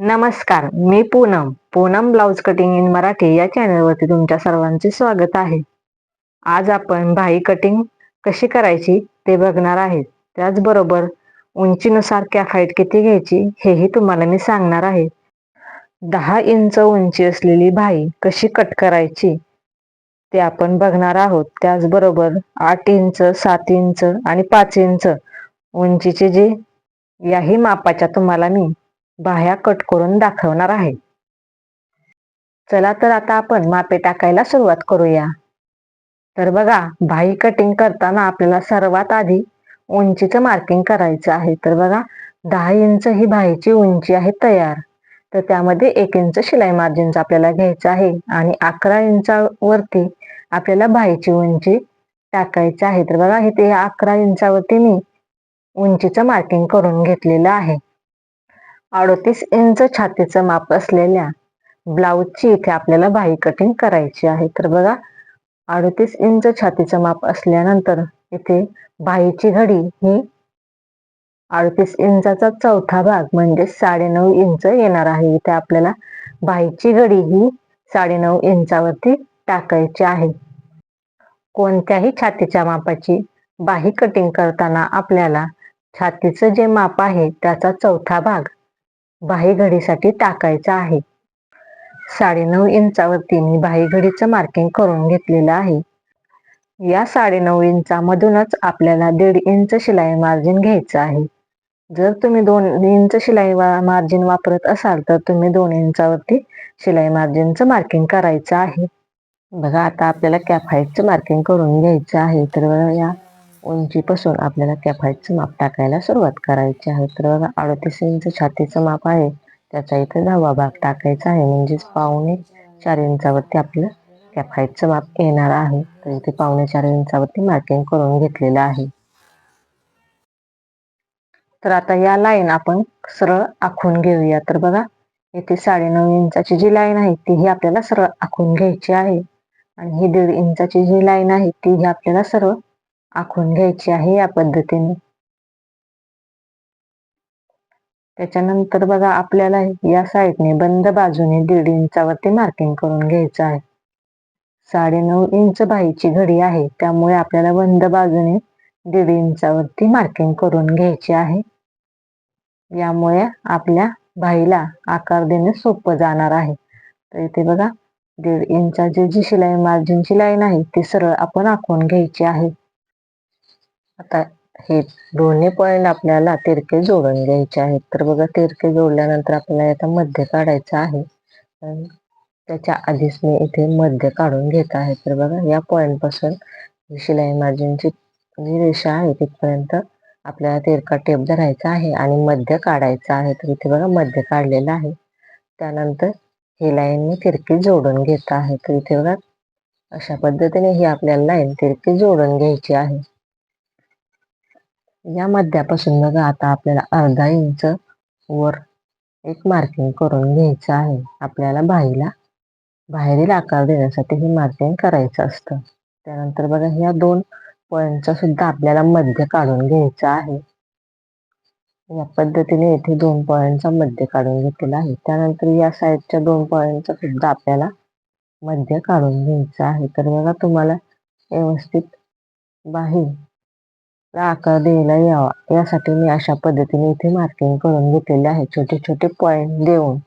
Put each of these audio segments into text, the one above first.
नमस्कार मी Poonam. Poonam blouse cutting in Marathi या चॅनलवरती तुमच्या सर्वांचे स्वागत आहे. आज आपण भाई कटिंग कशी करायची ते बघणार आहे त्याचबरोबर उंचीनुसार कॅफाईट किती घ्यायची हेही तुम्हाला मी सांगणार आहे. दहा इंच उंची असलेली भाई कशी कट करायची ते आपण बघणार आहोत. त्याचबरोबर आठ इंच सात इंच आणि पाच इंच उंचीचे जे याही मापाच्या तुम्हाला मी बाह्या कट करून दाखवणार आहे. चला तर आता आपण मापे टाकायला सुरुवात करूया. तर बघा भाई कटिंग करताना आपल्याला सर्वात आधी उंचीचं मार्किंग करायचं आहे. तर बघा दहा इंच ही भाईची उंची आहे तयार. तर त्यामध्ये एक इंच शिलाई मार्जिनचा आपल्याला घ्यायचं आहे आणि अकरा इंचावरती आपल्याला भाईची उंची टाकायची आहे. तर बघा इथे अकरा इंचावरती मी उंचीचं मार्किंग करून घेतलेलं आहे. अडतीस इंच छातीचं माप असलेल्या ब्लाऊजची इथे आपल्याला बाही कटिंग करायची आहे. तर बघा अडतीस इंच छातीचं माप असल्यानंतर इथे भाईची घडी ही अडतीस इंचाचा चौथा भाग म्हणजे साडेनऊ इंच येणार आहे. इथे आपल्याला भाईची घडी ही साडेनऊ इंचावरती टाकायची आहे. कोणत्याही छातीच्या मापाची बाही कटिंग करताना आपल्याला छातीचं जे माप आहे त्याचा चौथा भाग बाही घडीसाठी टाकायचा आहे. साडेनऊ इंचावरती मी बाही घडीचं मार्किंग करून घेतलेलं आहे. या साडेनऊ इंचामधूनच आपल्याला दीड इंच शिलाई मार्जिन घ्यायचं आहे. जर तुम्ही दोन इंच शिलाई मार्जिन वापरत असाल तर तुम्ही दोन इंचावरती शिलाई मार्जिनचं मार्किंग करायचं आहे. बघा आता आपल्याला कॅफाईटचं मार्किंग करून घ्यायचं आहे. तर या उंचीपासून आपल्याला कॅफाईटचं माप टाकायला सुरुवात करायची आहे. तर बघा अडतीस इंच छातीचं माप आहे. त्याचा इथे दहावा भाग टाकायचा आहे. म्हणजेच पावणे चार इंचावरती आपलं कॅफाईटचं माप येणार आहे. तर इथे पावणे चार इंचावरती मार्किंग करून घेतलेलं आहे. तर आता या लाईन आपण सरळ आखून घेऊया. तर बघा इथे साडेनऊ इंचाची जी लाईन आहे ती ही आपल्याला सरळ आखून घ्यायची आहे. आणि ही दीड इंचाची जी लाईन आहे ती ही आपल्याला सरळ आखून घ्यायची आहे या पद्धतीने. त्याच्यानंतर बघा आपल्याला या साईडने बंद बाजूने दीड इंचावरती मार्किंग करून घ्यायचं आहे. साडे नऊ इंच बाईची घडी आहे त्यामुळे आपल्याला बंद बाजूने दीड इंचावरती मार्किंग करून घ्यायची आहे. यामुळे आपल्या भाईला आकार देणे सोपं जाणार आहे. तर इथे बघा दीड इंचाची जी शिलाई मार्जिनची लाईन आहे ती सरळ आपण आखून घ्यायची आहे. आता हे दोन्ही पॉईंट आपल्याला तिरके जोडून घ्यायचे आहेत. तर बघा तिरके जोडल्यानंतर आपल्याला आता मध्य काढायचं आहे. त्याच्या आधीच मी इथे मध्य काढून घेत आहे. तर बघा या पॉईंटपासून शिलाई मार्जिनची जी रेषा आहे तिथपर्यंत आपल्याला तिरका टेप धरायचा आहे आणि मध्य काढायचं आहे. तर इथे बघा मध्य काढलेलं आहे. त्यानंतर ही लाईन मी तिरकी जोडून घेत आहे. तर इथे बघा अशा पद्धतीने ही आपल्याला लाईन तिरकी जोडून घ्यायची आहे. या मध्यापासून बघा आता आपल्याला अर्धा इंच वर एक मार्किंग करून घ्यायचं आहे. आपल्याला बाईला बाहेरील आकार देण्यासाठी हे मार्किंग करायचं असतं. त्यानंतर बघा ह्या दोन पॉईंटचा सुद्धा आपल्याला मध्य काढून घ्यायचं आहे. या पद्धतीने येथे दोन पॉईंटचा मध्य काढून घेतलेला आहे. त्यानंतर या साईडच्या दोन पॉईंटचा सुद्धा आपल्याला मध्य काढून घ्यायचं आहे. तर बघा तुम्हाला व्यवस्थित बाही आकार द्यायला यावा. यासाठी मी अशा पद्धतीने इथे मार्किंग करून घेतलेले आहे. छोटे छोटे पॉईंट देऊन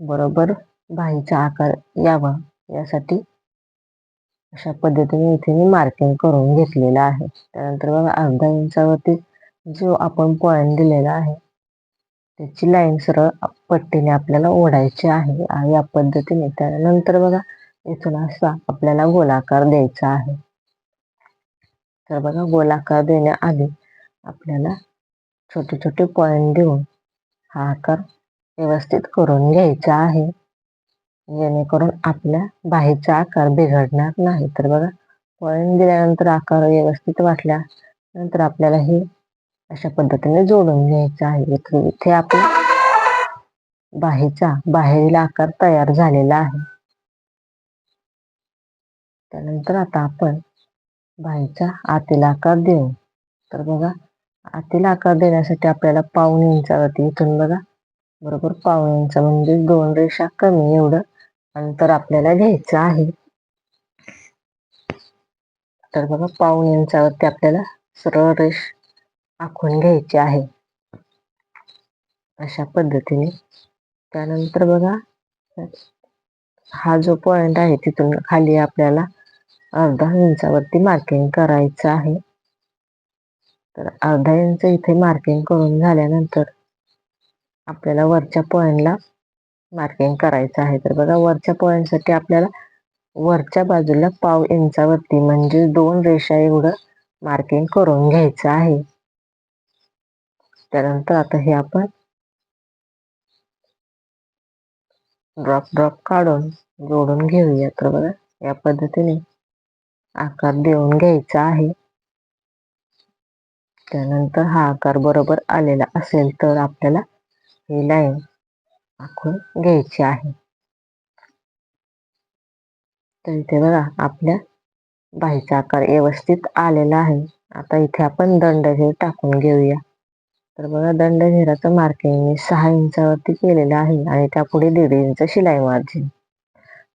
बरोबर बाहीचा आकार यावा. यासाठी अशा पद्धतीने इथे मी मार्किंग करून घेतलेलं आहे. त्यानंतर बघा अर्धा इंचावरती जो आपण पॉईंट दिलेला आहे त्याची लाईन सरळ पट्टीने आपल्याला ओढायची आहे या पद्धतीने त्यानंतर बघा इथून असा आपल्याला गोलाकार द्यायचा आहे. तर बघा गोलाकार देण्याआधी आपल्याला छोटे छोटे पॉइंट देऊन हा आकार व्यवस्थित करून घ्यायचा आहे. जेणेकरून आपल्या बाहेरचा आकार बिघडणार नाही. तर बघा पॉइंट दिल्यानंतर आकार व्यवस्थित वाटल्या नंतर आपल्याला हे अशा पद्धतीने जोडून घ्यायचं आहे. इथे इथे आपला बाहेरचा बाहेरील आकार तयार झालेला आहे. त्यानंतर आता आपण बाईचा आतील आकार देऊ. तर बघा आतील आकार देण्यासाठी आपल्याला पाऊन इंचावरती इथून बघा बरोबर पाऊन इंच म्हणजे दोन रेषा कमी एवढं अंतर आपल्याला घ्यायचं आहे. तर बघा पाऊन इंचावरती आपल्याला सरळ रेष आखून घ्यायची आहे. अशा पद्धतीने. त्यानंतर बघा हा जो पॉइंट आहे तिथून खाली आपल्याला अर्धा इंचावरती मार्किंग करायचं आहे. तर अर्धा इंच इथे मार्किंग करून झाल्यानंतर आपल्याला वरच्या पॉईंटला मार्किंग करायचं आहे. तर बघा वरच्या पॉईंटसाठी आपल्याला वरच्या बाजूला पाव इंचावरती म्हणजे दोन रेषा एवढं मार्किंग करून घ्यायचं आहे. त्यानंतर आता हे आपण ड्रॉप ड्रॉप काढून जोडून घेऊया. तर बघा या पद्धतीने आकार देऊन घ्यायचा आहे. त्यानंतर हा आकार बरोबर आलेला असेल तर आपल्याला ही लाईन आखून घ्यायची आहे. तर इथे बघा आपल्या बाहीचा आकार व्यवस्थित आलेला आहे. आता इथे आपण दंडघेर टाकून घेऊया. तर बघा दंडघेराचं मार्किंग मी सहा इंचावरती केलेलं आहे आणि त्यापुढे दीड इंच शिलाई मार्जिन.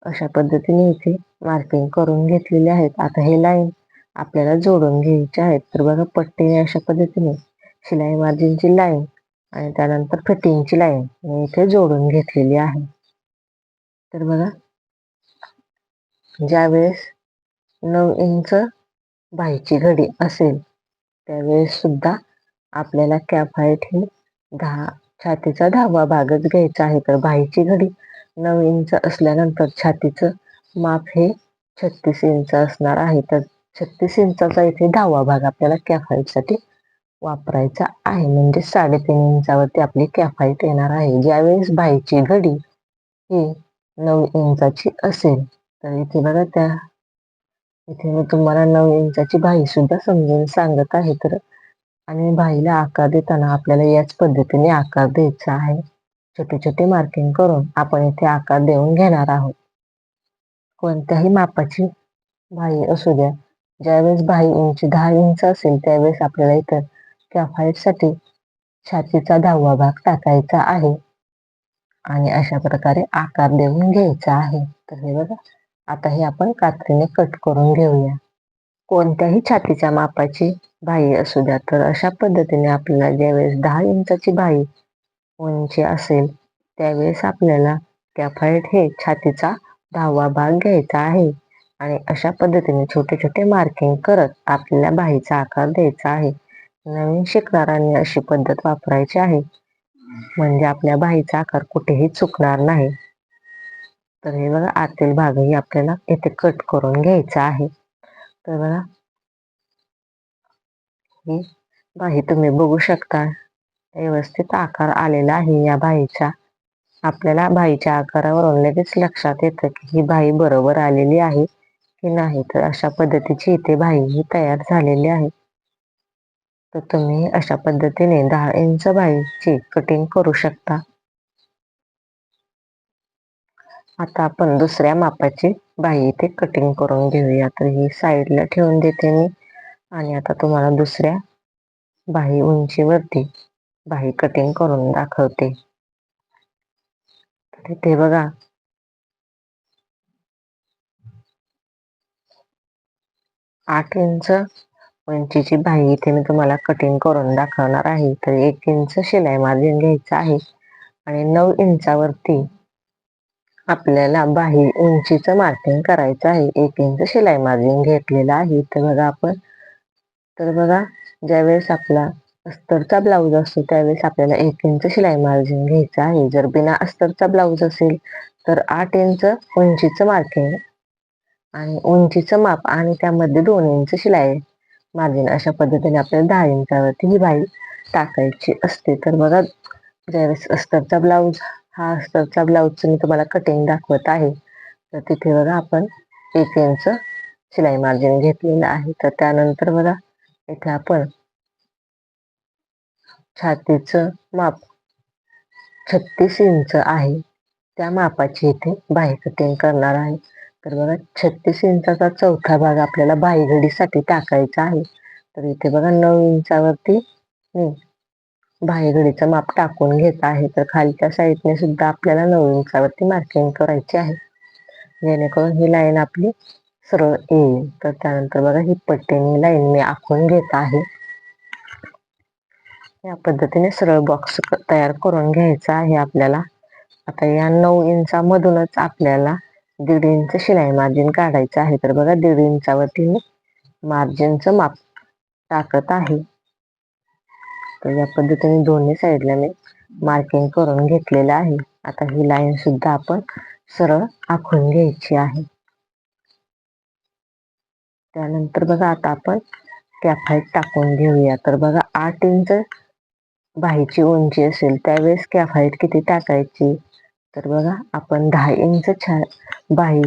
अशा पद्धतीने इथे मार्किंग करून घेतलेले आहेत. आता हे लाईन आपल्याला जोडून घ्यायचे आहेत. तर बघा पट्टीने अशा पद्धतीने. शिलाई मार्जिनची लाईन आणि त्यानंतर फिटिंगची लाईन मी इथे जोडून घेतलेली आहे. तर बघा ज्यावेळेस नऊ इंच बाईची घडी असेल त्यावेळेस सुद्धा आपल्याला कॅप हाईट ही दहा छातीचा दहावा भागच घ्यायचा आहे. तर बाईची घडी नऊ इंच असल्यानंतर छातीचं माप हे छत्तीस इंच असणार आहे. तर छत्तीस इंचाचा इथे दहावा भाग आपल्याला कॅप हाईटसाठी वापरायचा आहे. म्हणजे साडेतीन इंचावरती आपली कॅफाईट हाईट येणार आहे. ज्यावेळेस बाईची घडी ही नऊ इंचाची असेल तर इथे बघा त्या इथे मी तुम्हाला नऊ इंचाची बाई सुद्धा समजून सांगत आहे. तर आणि बाईला आकार देताना आपल्याला याच पद्धतीने आकार द्यायचा आहे. छोटे छोटे मार्किंग करून आपण इथे आकार देऊन घेणार आहोत. कोणत्याही मापाची भाई असू द्या ज्यावेळेस भाई इंच दहा इंच असेल त्यावेळेस आपल्याला इथं कॅफाईटसाठी छातीचा दहावा भाग टाकायचा आहे. आणि अशा प्रकारे आकार देऊन घ्यायचा आहे. तर हे बघा आता हे आपण कात्रीने कट करून घेऊया. कोणत्याही छातीच्या मापाची भाई असू द्या तर अशा पद्धतीने आपल्याला ज्यावेळेस दहा इंचाची बाई उंची असेल त्यावेळेस आपल्याला कॅफाईट हे छातीचा दहावा भाग घ्यायचा आहे. आणि अशा पद्धतीने छोटे छोटे मार्किंग करत आपल्याला बाईचा आकार द्यायचा आहे. नवीन शिकणाऱ्यांनी अशी पद्धत वापरायची आहे. म्हणजे आपल्या बाईचा आकार कुठेही चुकणार नाही. तर हे बघा आतील भागही आपल्याला इथे कट करून घ्यायचा आहे. तर बघा ही बाही तुम्ही बघू शकता. व्यवस्थित आकार आलेला आहे या भाईच्या आपल्याला भाईच्या आकारावरून लगेच लक्षात येतं की ही बाई बरोबर आलेली आहे की नाही. तर अशा पद्धतीची इथे भाई ही तयार झालेली आहे. तर तुम्ही अशा पद्धतीने दहा इंच भाईची कटिंग करू शकता. आता आपण दुसऱ्या मापाची बाई इथे कटिंग करून घेऊया. तर ही साईडला ठेवून देते मी. आणि आता तुम्हाला दुसऱ्या बाही उंचीवरती बाही कटिंग करून दाखवते. तिथे बघा. आठ इंच उंचीची बाही इथे मी तुम्हाला कटिंग करून दाखवणार आहे. तर एक इंच शिलाई मार्जिन घ्यायचं आहे. आणि नऊ इंचावरती आपल्याला बाही उंचीचं मार्किंग करायचं आहे. एक इंच शिलाई मार्जिन घेतलेलं आहे. तर बघा आपण. तर बघा ज्यावेळेस आपला अस्तरचा ब्लाऊज असतो त्यावेळेस आपल्याला एक इंच शिलाई मार्जिन घ्यायचं आहे. जर बिना अस्तरचा ब्लाऊज असेल तर आठ इंच उंचीचं मार्किंग आणि उंचीचं माप आणि त्यामध्ये दोन इंच शिलाई मार्जिन अशा पद्धतीने आपल्याला दहा इंचावरती ही बाई टाकायची असते. तर बघा ज्यावेळेस अस्तरचा ब्लाऊज हा अस्तरचा ब्लाऊजचं मी तुम्हाला कटिंग दाखवत आहे. तर तिथे बघा आपण एक इंच शिलाई मार्जिन घेतलेलं आहे. तर त्यानंतर बघा इथे आपण छातीचं माप छत्तीस इंच आहे. त्या मापाची इथे बाही कटिंग करणार आहे. तर बघा छत्तीस इंचाचा चौथा भाग आपल्याला बाहीघडीसाठी टाकायचा आहे. तर इथे बघा नऊ इंचावरती मी बाहेगडीचं माप टाकून घेत आहे. तर खालच्या साईडने सुद्धा आपल्याला नऊ इंचावरती मार्किंग करायची आहे. जेणेकरून ही लाईन आपली सरळ येईल. तर त्यानंतर बघा ही पट्टीने लाईन मी आखून घेत आहे. या पद्धतीने सरळ बॉक्स तयार करून घ्यायचा आहे आपल्याला. आता या नऊ इंचामधूनच आपल्याला दीड इंच शिलाई मार्जिन काढायचं आहे. तर बघा दीड इंचावरती मी मार्जिनचं माप टाकत आहे. तर या पद्धतीने दोन्ही साईडला मी मार्किंग करून घेतलेलं आहे. आता ही लाईन सुद्धा आपण सरळ आखून घ्यायची आहे. त्यानंतर बघा आता आपण कॅफाईट टाकून घेऊया. तर बघा आठ इंच बाहीची उंची असेल त्यावेळेस कॅफाईट किती टाकायची? तर बघा आपण दहा इंच छा बाही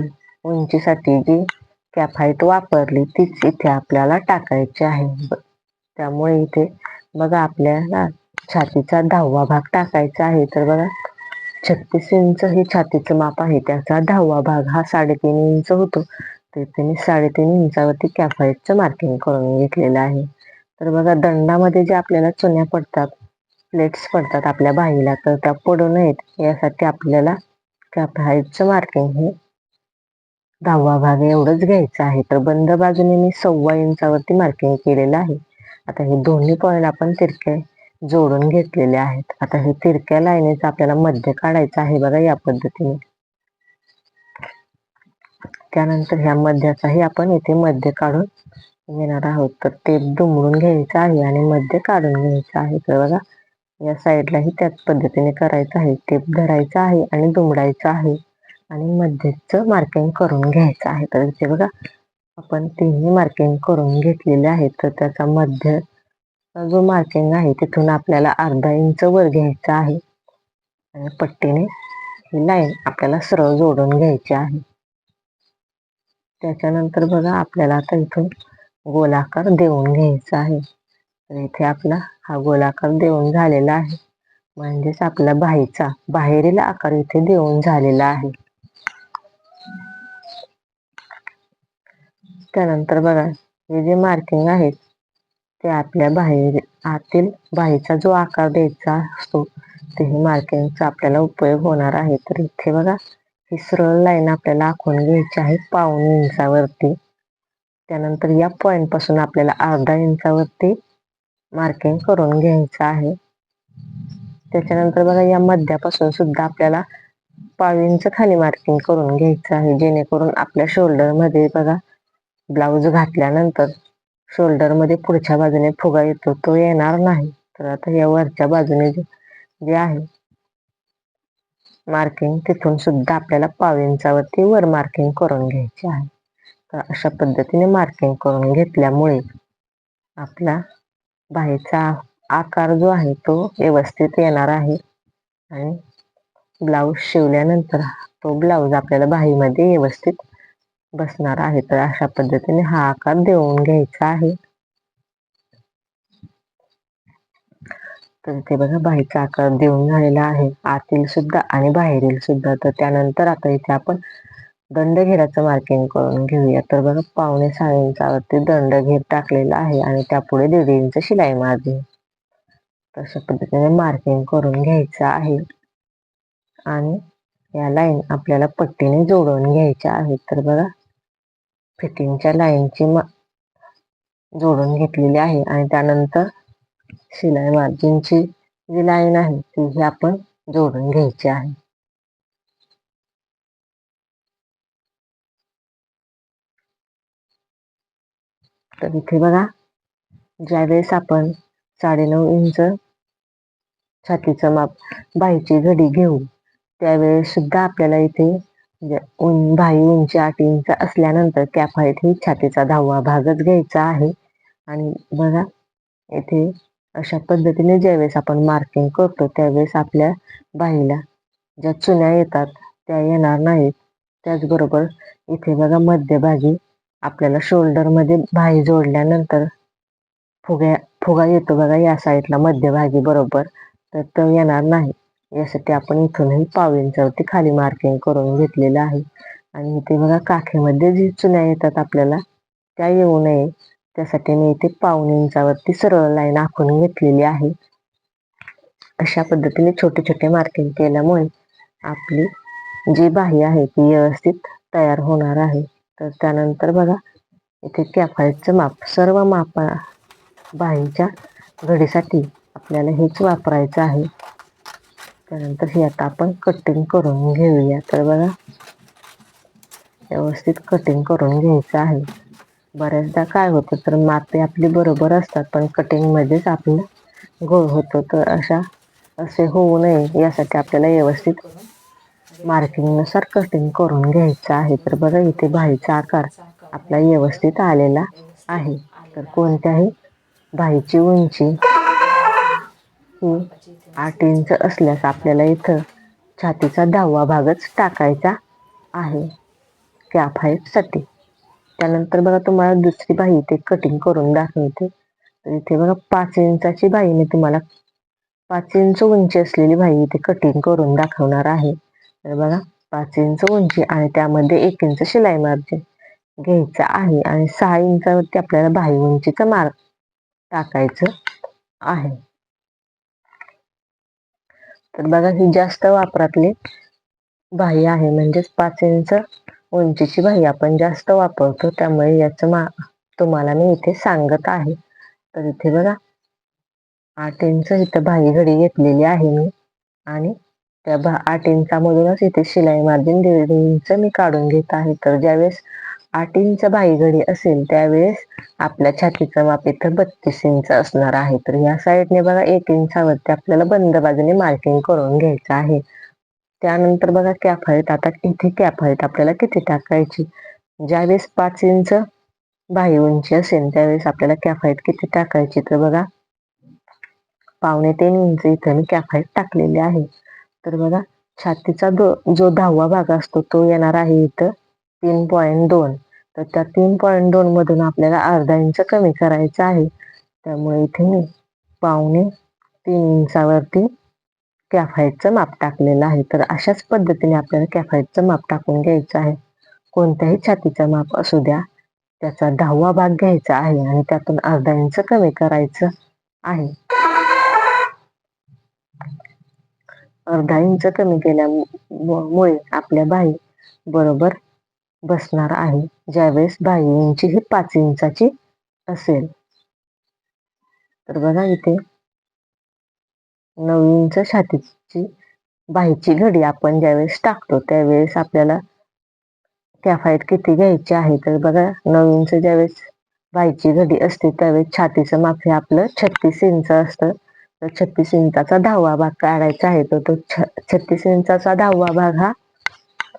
उंचीसाठी जी कॅफाईट वापरली तीच इथे आपल्याला टाकायची आहे. त्यामुळे इथे बघा आपल्याला छातीचा दहावा भाग टाकायचा आहे. तर बघा छत्तीस इंच हे छातीचं माप आहे. त्याचा दहावा भाग हा साडेतीन इंच होतो. तर मी साडेतीन इंचावरती कॅफाईटचं मार्किंग करून घेतलेलं आहे. तर बघा दंडामध्ये जे आपल्याला चुन्या पडतात प्लेट्स पडतात आपल्या बाईला तर त्या पडू नयेत. यासाठी आपल्याला कॅफाईटचं मार्किंग हे दहावा भाग एवढंच घ्यायचं आहे. तर बंद बाजूने मी सव्वा इंचावरती मार्किंग केलेलं आहे. आता हे दोन्ही पॉईंट आपण तिरके जोडून घेतलेले आहेत. आता हे तिरक्या लाईनीच आपल्याला मध्य काढायचं आहे बघा या पद्धतीने. त्यानंतर ह्या मध्याचाही आपण इथे मध्य काढून घेणार आहोत. तर ते दुमडून घ्यायचं आहे आणि मध्य काढून घ्यायचं आहे. तर बघा या साईडलाही त्याच पद्धतीने करायचं आहे. टेप धरायचं आहे आणि दुमडायचं आहे. आणि मध्यचं मार्किंग करून घ्यायचं आहे. तर इथे बघा आपण तिन्ही मार्किंग करून घेतलेले आहेत. तर त्याचा मध्य जो मार्किंग आहे तिथून आपल्याला अर्धा इंच वर घ्यायचा आहे. आणि पट्टीने ही लाईन आपल्याला सरळ जोडून घ्यायची आहे. त्याच्यानंतर बघा आपल्याला आता इथून गोलाकार देऊन घ्यायचा आहे. इथे आपला हा गोलाकार देऊन झालेला आहे. म्हणजेच आपला बाहेरचा बाहेरील आकार इथे देऊन झालेला आहे. त्यानंतर बघा हे जे मार्किंग आहेत ते आपल्या बाहेर आतील बाहेरचा जो आकार द्यायचा असतो ते मार्किंगचा आपल्याला उपयोग होणार आहे. तर इथे बघा ही सरळ लाईन आपल्याला आखून घ्यायची आहे पाऊन इंचावरती. त्यानंतर या पॉईंटपासून आपल्याला अर्धा इंचावरती मार्किंग करून घ्यायचं आहे. त्याच्यानंतर बघा या मध्यापासून सुद्धा आपल्याला पाळींचं खाली मार्किंग करून घ्यायचं आहे. जेणेकरून आपल्या शोल्डरमध्ये बघा ब्लाऊज घातल्यानंतर शोल्डरमध्ये पुढच्या बाजूने फुगा येतो तो येणार नाही. तर आता या वरच्या बाजूने जे जे आहे मार्किंग तिथून सुद्धा आपल्याला पाव इंचावरती वर मार्किंग करून घ्यायचे आहे. तर अशा पद्धतीने मार्किंग करून घेतल्यामुळे आपला बाहेरचा आकार जो आहे तो व्यवस्थित येणार आहे. आणि ब्लाऊज शिवल्यानंतर तो ब्लाऊज आपल्याला बाहीमध्ये व्यवस्थित बसणार आहे. तर अशा पद्धतीने हा आकार देऊन घ्यायचा आहे. तर ते बघा बाहेरचा आकार देऊन झालेला आहे. आतील सुद्धा आणि बाहेरील सुद्धा. तर त्यानंतर आता इथे आपण दंडघेराचं मार्किंग करून घेऊया. तर बघा पावणे सहा इंचावरती दंडघेर टाकलेला आहे आणि त्यापुढे दीड इंच शिलाई मारली. तशा पद्धतीने मार्किंग करून घ्यायचं आहे. आणि या लाईन आपल्याला पट्टीने जोडून घ्यायच्या आहेत. तर बघा फिटिंगच्या लाईनची मा जोडून घेतलेली आहे आणि त्यानंतर शिलाई मार्जिनची जी लाईन आहे ती आपण जोडून घ्यायची आहे. तर इथे बघा ज्यावेळेस आपण साडेनऊ इंच छातीचं माप बाईची घडी घेऊ त्यावेळेस सुद्धा आपल्याला इथे म्हणजे उं भाई उंची आठ इंच असल्यानंतर कॅफाईट ही छातीचा दहावा भागच घ्यायचा आहे. आणि बघा इथे अशा पद्धतीने ज्यावेळेस आपण मार्किंग करतो त्यावेळेस आपल्या बाईला ज्या चुन्या येतात त्या येणार नाहीत. त्याचबरोबर इथे बघा मध्यभागी आपल्याला शोल्डरमध्ये भाई जोडल्यानंतर फुग्या फुगा येतो बघा या साईडला मध्यभागी बरोबर. तर तो येणार नाही. यासाठी आपण इथूनही पाव इंचावरती खाली मार्किंग करून घेतलेलं आहे. आणि इथे बघा काखेमध्ये जी चुन्या येतात आपल्याला त्या येऊ नये. त्यासाठी मी इथे पाऊन इंचावरती सरळ लाईन आखून घेतलेली आहे. अशा पद्धतीने छोटे छोटे मार्किंग केल्यामुळे आपली जी बाही आहे ती व्यवस्थित तयार होणार आहे. तर त्यानंतर बघा इथे कॅफाईटचं माप सर्व मापा बाईंच्या घडीसाठी आपल्याला हेच वापरायचं आहे. त्यानंतर हे आता आपण कटिंग करून घेऊया. तर बघा व्यवस्थित कटिंग करून घ्यायचं आहे. बऱ्याचदा काय होतं तर मापे आपली बरोबर असतात पण कटिंगमध्येच आपलं गोळ होतो. तर अशा असे होऊ नये यासाठी आपल्याला व्यवस्थित मार्किंगनुसार कटिंग करून घ्यायचं आहे. तर बघा इथे भाईचा आकार आपला व्यवस्थित आलेला आहे. तर कोणत्याही भाईची उंची ही आठ इंच असल्यास आपल्याला इथं छातीचा दहावा भागच टाकायचा आहे. कॅप हाईटसाठी त्यानंतर बघा तुम्हाला दुसरी बाही इथे कटिंग करून दाखवते. तर इथे बघा पाच इंचाची बाई मी तुम्हाला पाच इंच उंची असलेली बाई इथे कटिंग करून दाखवणार आहे. तर बघा पाच इंच उंची आणि त्यामध्ये एक इंच शिलाई मार्जिन घ्यायचं आहे आणि सहा इंचावरती आपल्याला बाही उंचीचा मार्ग टाकायचं आहे. तर बघा ही जास्त वापरातली बाही आहे. म्हणजेच पाच इंच उंचीची बाही आपण जास्त वापरतो. त्यामुळे याचं मा तुम्हाला मी इथे सांगत आहे. तर इथे बघा आठ इंच इथं बाही घडी घेतलेली आहे मी. आणि त्या भा आठ इंचामधूनच इथे शिलाई मार्जिन दीड इंच मी काढून घेत आहे. तर ज्यावेळेस आठ इंच बाईगडी घडी असेल त्यावेळेस आपल्या छातीचं माप इथं बत्तीस इंच असणार आहे. तर या साईडने बघा एक इंचावरती आपल्याला बंद बाजूने मार्किंग करून घ्यायचं आहे. त्यानंतर बघा कॅप आहेत. आता इथे कॅप आहेत. आपल्याला किती टाकायची? ज्यावेळेस पाच इंच बाही उंची असेल त्यावेळेस आपल्याला कॅफाईट किती टाकायची? तर बघा पावणे तीन इंच इथं मी कॅफाईट टाकलेली आहे. तर बघा छातीचा दो जो दहावा भाग असतो तो येणार आहे इथं तीन पॉईंट दोन. तर त्या तीन पॉईंट दोन मधून आपल्याला अर्धा इंच कमी करायचं आहे. त्यामुळे इथे मी पावणे तीन इंचावरती कॅफाईटचं माप टाकलेलं आहे. तर अशाच पद्धतीने आपल्याला कॅफाईटचं माप टाकून घ्यायचं आहे. कोणत्याही छातीचा माप असू द्या त्याचा दहावा भाग घ्यायचा आहे आणि त्यातून अर्धा इंच कमी करायचं आहे. अर्धा इंच कमी केल्यामुळे आपल्या बाई बरोबर बसणार आहे. ज्यावेळेस बाई इंची ही पाच इंचाची असेल. तर बघा इथे नऊ इंच छातीची बाईची घडी आपण ज्यावेळेस टाकतो त्यावेळेस आपल्याला कॅफाईट किती घ्यायची आहे? तर बघा नऊ इंच ज्यावेळेस बाईची घडी असते त्यावेळेस छातीचं माप हे आपलं छत्तीस इंच असतं. छत्तीस इंचाचा दहावा भाग काढायचा आहे. तर तो छ छत्तीस इंचाचा दहावा भाग हा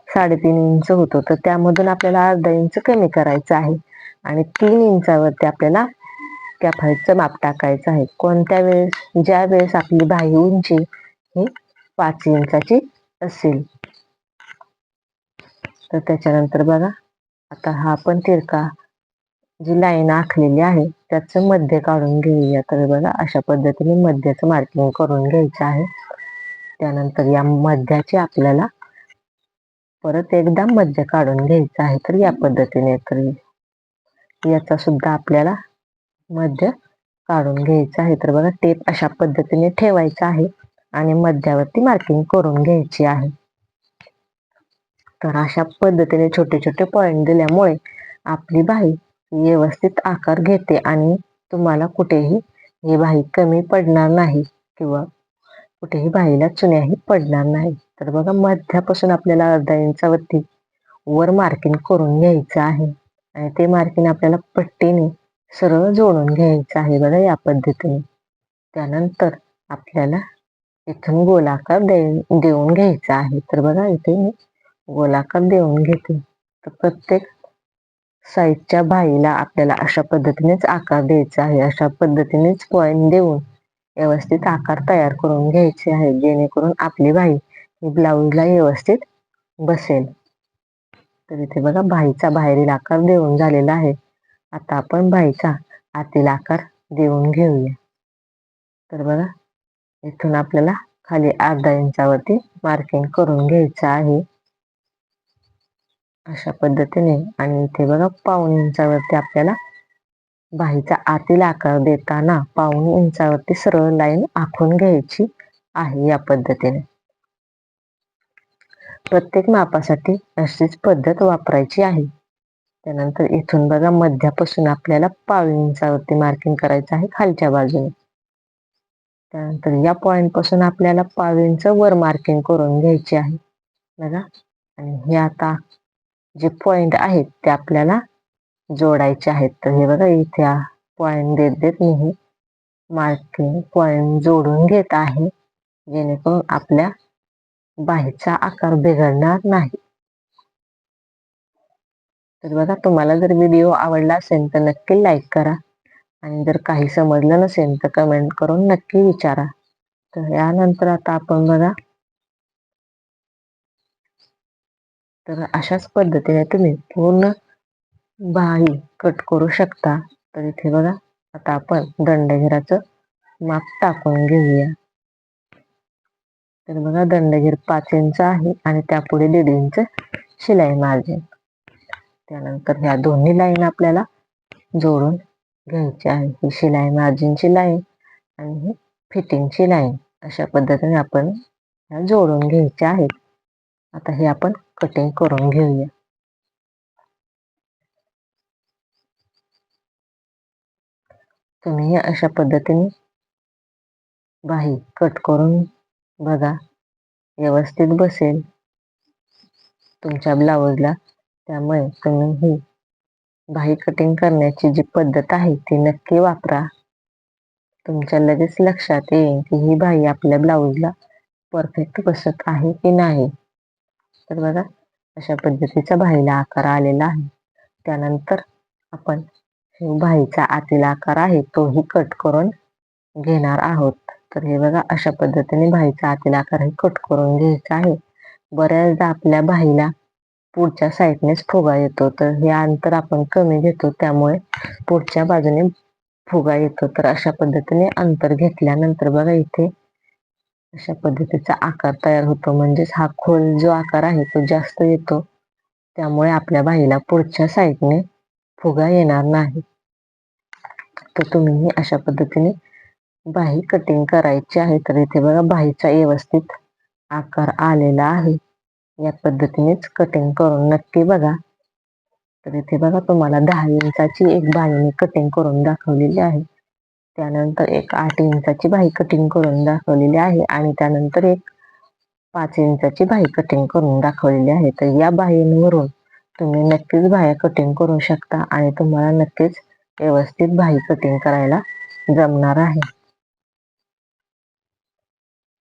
साडेतीन इंच होतो. तर त्यामधून आपल्याला अर्धा इंच कमी करायचं आहे. आणि तीन इंचावरती आपल्याला कॅफाईटचं माप टाकायचं आहे. कोणत्या वेळेस ज्या वेळेस आपली बाही उंची ही पाच इंचाची असेल. तर त्याच्यानंतर बघा आता हा पण तिरका जी लाईन आखलेली आहे त्याचं मध्य काढून घेऊया. तर बघा अशा पद्धतीने मध्याचं मार्किंग करून घ्यायचं आहे. त्यानंतर या मध्याचे आपल्याला परत एकदा मध्य काढून घ्यायचं आहे तर या पद्धतीने तर याचा सुद्धा आपल्याला मध्य काढून घ्यायचं आहे. तर बघा टेप अशा पद्धतीने ठेवायचा आहे आणि मध्यावरती मार्किंग करून घ्यायची आहे. तर अशा पद्धतीने छोटे छोटे पॉईंट दिल्यामुळे आपली बाई व्यवस्थित आकार घेते आणि तुम्हाला कुठेही ही बाही कमी पडणार नाही किंवा कुठेही बाईला चुन्याही पडणार नाही. तर बघा मध्यापासून आपल्याला अर्धा इंचावरती वर मार्किंग करून घ्यायचं आहे. आणि ते मार्किंग आपल्याला पट्टीने सरळ जोडून घ्यायचं आहे बघा या पद्धतीने. त्यानंतर आपल्याला इथून गोलाकार दे देऊन घ्यायचा आहे. तर बघा इथे मी गोलाकार देऊन घेते. तर प्रत्येक साईडच्या बाईला आपल्याला अशा पद्धतीनेच आकार द्यायचा आहे. अशा पद्धतीनेच पॉईंट देऊन व्यवस्थित आकार तयार करून घ्यायचे आहे. जेणेकरून आपली बाई ही ब्लाऊजला व्यवस्थित बसेल. तर इथे बघा भाईचा बाहेरील आकार देऊन झालेला आहे. आता आपण भाईचा आतील आकार देऊन घेऊया. तर बघा इथून आपल्याला खाली अर्धा इंचावरती मार्किंग करून घ्यायचं आहे. अशा पद्धतीने. आणि इथे बघा पाऊन इंचावरती आपल्याला बाहीचा आतील आकार देताना पाऊन इंचावरती सरळ लाईन आखून घ्यायची आहे या पद्धतीने. प्रत्येक मापासाठी अशीच पद्धत वापरायची आहे. त्यानंतर इथून बघा मध्यापासून आपल्याला पाव इंचावरती मार्किंग करायचं आहे खालच्या बाजूने. त्यानंतर या पॉइंटपासून आपल्याला पाव इंच वर मार्किंग करून घ्यायची आहे. बघा. आणि हे आता जे पॉइंट आहेत ते आपल्याला जोडायचे आहेत. तर हे बघा इथे पॉइंट देत देत मी हे मार्किंग पॉइंट जोडून घेत आहे. जेणेकरून आपल्या बाहेरचा आकार बिघडणार नाही. तर बघा तुम्हाला जर व्हिडिओ आवडला असेल तर नक्की लाईक करा. आणि जर काही समजलं नसेल तर कमेंट करून नक्की विचारा. तर यानंतर आता आपण बघा तर अशाच पद्धतीने तुम्ही पूर्ण बाही कट करू शकता. तर इथे बघा आता आपण दंडघेराचं माप टाकून घेऊया. तर बघा दंडघेर पाच इंच आहे आणि त्यापुढे दीड इंच शिलाई मार्जिन. त्यानंतर ह्या दोन्ही लाईन आपल्याला जोडून घ्यायची आहे. ही शिलाई मार्जिनची लाईन आणि ही फिटिंगची लाईन. अशा पद्धतीने आपण ह्या जोडून घ्यायच्या आहेत. आता हे आपण कटिंग करून घेऊया. तुम्ही अशा पद्धतीने बाही कट करून बघा. व्यवस्थित बसेल. तुमच्या ब्लाऊजला. त्यामुळे तुम्ही ही बाही कटिंग करण्याची जी पद्धत आहे ती नक्की वापरा. तुमच्या लगेच लक्षात येईल की ही बाही आपल्या ब्लाऊजला परफेक्ट बसत आहे की नाही. तर बघा अशा पद्धतीचा बाहीला आकार आलेला आहे. त्यानंतर आपण बाहीचा आतील आकार आहे तोही कट करून घेणार आहोत. तर हे बघा अशा पद्धतीने बाहीचा आतील आकार हे कट करून घ्यायचा आहे. बऱ्याचदा आपल्या बाहीला पुढच्या साईडनेच फुगा येतो. तर हे अंतर आपण कमी घेतो त्यामुळे पुढच्या बाजूने फुगा येतो. तर अशा पद्धतीने अंतर घेतल्यानंतर बघा इथे अशा पद्धतीचा आकार तयार होतो. म्हणजेच हा खोल जो आकार आहे तो जास्त येतो. त्यामुळे आपल्या बाईला पुढच्या साईडने फुगा येणार नाही. तर तुम्ही अशा पद्धतीने बाही कटिंग करायची आहे. तर इथे बघा बाहीचा व्यवस्थित आकार आलेला आहे. या पद्धतीनेच कटिंग करून नक्की बघा. तर इथे बघा तुम्हाला दहा इंचाची एक बाईने कटिंग करून दाखवलेली आहे. त्यानंतर एक आठ इंचाची बाही कटिंग करून दाखवलेली आहे आणि त्यानंतर एक पाच इंचाची बाही कटिंग करून दाखवलेली आहे. तर या बाहींवरून तुम्ही नक्कीच बाह्या कटिंग करू शकता आणि तुम्हाला नक्कीच व्यवस्थित बाही कटिंग करायला जमणार आहे.